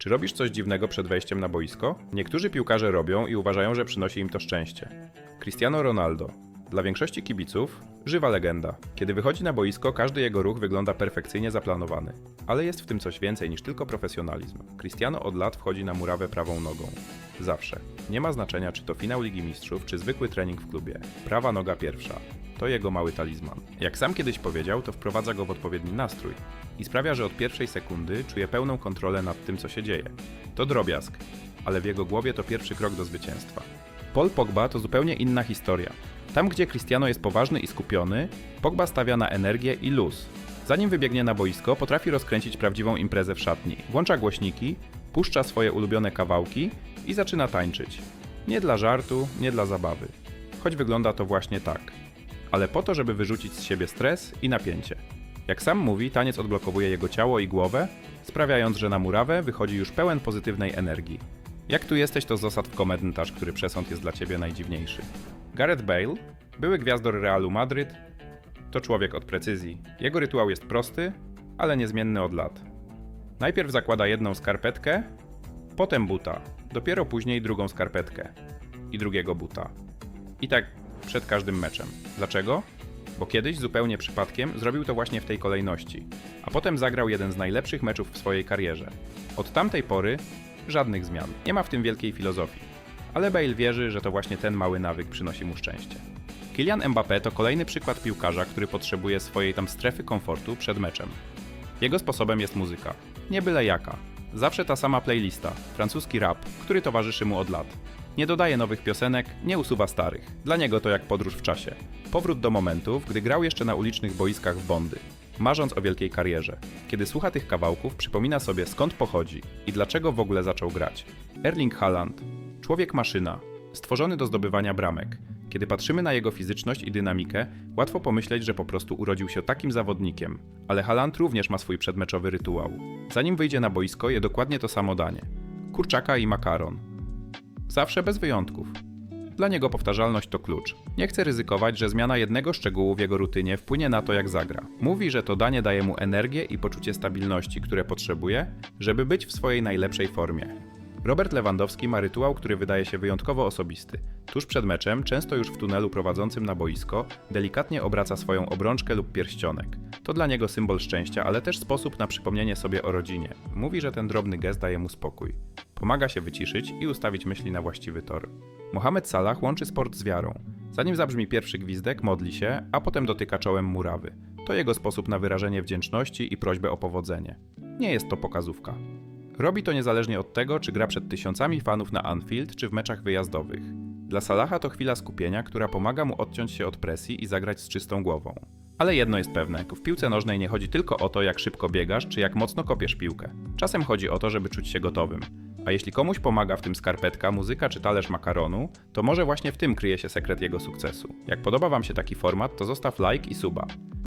Czy robisz coś dziwnego przed wejściem na boisko? Niektórzy piłkarze robią i uważają, że przynosi im to szczęście. Cristiano Ronaldo. Dla większości kibiców żywa legenda. Kiedy wychodzi na boisko, każdy jego ruch wygląda perfekcyjnie zaplanowany. Ale jest w tym coś więcej niż tylko profesjonalizm. Cristiano od lat wchodzi na murawę prawą nogą. Zawsze. Nie ma znaczenia, czy to finał Ligi Mistrzów, czy zwykły trening w klubie. Prawa noga pierwsza. To jego mały talizman. Jak sam kiedyś powiedział, to wprowadza go w odpowiedni nastrój i sprawia, że od pierwszej sekundy czuje pełną kontrolę nad tym, co się dzieje. To drobiazg, ale w jego głowie to pierwszy krok do zwycięstwa. Paul Pogba to zupełnie inna historia. Tam, gdzie Cristiano jest poważny i skupiony, Pogba stawia na energię i luz. Zanim wybiegnie na boisko, potrafi rozkręcić prawdziwą imprezę w szatni. Włącza głośniki, puszcza swoje ulubione kawałki i zaczyna tańczyć. Nie dla żartu, nie dla zabawy. Choć wygląda to właśnie tak. Ale po to, żeby wyrzucić z siebie stres i napięcie. Jak sam mówi, taniec odblokowuje jego ciało i głowę, sprawiając, że na murawę wychodzi już pełen pozytywnej energii. Jak tu jesteś, to zasad w komentarz, który przesąd jest dla ciebie najdziwniejszy. Gareth Bale, były gwiazdor Realu Madryt, to człowiek od precyzji. Jego rytuał jest prosty, ale niezmienny od lat. Najpierw zakłada jedną skarpetkę, potem buta, dopiero później drugą skarpetkę i drugiego buta. I tak przed każdym meczem. Dlaczego? Bo kiedyś zupełnie przypadkiem zrobił to właśnie w tej kolejności, a potem zagrał jeden z najlepszych meczów w swojej karierze. Od tamtej pory żadnych zmian. Nie ma w tym wielkiej filozofii. Ale Bale wierzy, że to właśnie ten mały nawyk przynosi mu szczęście. Kylian Mbappé to kolejny przykład piłkarza, który potrzebuje swojej tam strefy komfortu przed meczem. Jego sposobem jest muzyka. Nie byle jaka. Zawsze ta sama playlista, francuski rap, który towarzyszy mu od lat. Nie dodaje nowych piosenek, nie usuwa starych. Dla niego to jak podróż w czasie. Powrót do momentów, gdy grał jeszcze na ulicznych boiskach w Bondy, marząc o wielkiej karierze. Kiedy słucha tych kawałków, przypomina sobie skąd pochodzi i dlaczego w ogóle zaczął grać. Erling Haaland, człowiek maszyna, stworzony do zdobywania bramek. Kiedy patrzymy na jego fizyczność i dynamikę, łatwo pomyśleć, że po prostu urodził się takim zawodnikiem. Ale Haaland również ma swój przedmeczowy rytuał. Zanim wyjdzie na boisko, je dokładnie to samo danie. Kurczaka i makaron. Zawsze bez wyjątków. Dla niego powtarzalność to klucz. Nie chce ryzykować, że zmiana jednego szczegółu w jego rutynie wpłynie na to, jak zagra. Mówi, że to danie daje mu energię i poczucie stabilności, które potrzebuje, żeby być w swojej najlepszej formie. Robert Lewandowski ma rytuał, który wydaje się wyjątkowo osobisty. Tuż przed meczem, często już w tunelu prowadzącym na boisko, delikatnie obraca swoją obrączkę lub pierścionek. To dla niego symbol szczęścia, ale też sposób na przypomnienie sobie o rodzinie. Mówi, że ten drobny gest daje mu spokój. Pomaga się wyciszyć i ustawić myśli na właściwy tor. Mohamed Salah łączy sport z wiarą. Zanim zabrzmi pierwszy gwizdek, modli się, a potem dotyka czołem murawy. To jego sposób na wyrażenie wdzięczności i prośbę o powodzenie. Nie jest to pokazówka. Robi to niezależnie od tego, czy gra przed tysiącami fanów na Anfield, czy w meczach wyjazdowych. Dla Salaha to chwila skupienia, która pomaga mu odciąć się od presji i zagrać z czystą głową. Ale jedno jest pewne, w piłce nożnej nie chodzi tylko o to, jak szybko biegasz, czy jak mocno kopiesz piłkę. Czasem chodzi o to, żeby czuć się gotowym. A jeśli komuś pomaga w tym skarpetka, muzyka czy talerz makaronu, to może właśnie w tym kryje się sekret jego sukcesu. Jak podoba Wam się taki format, to zostaw like i suba.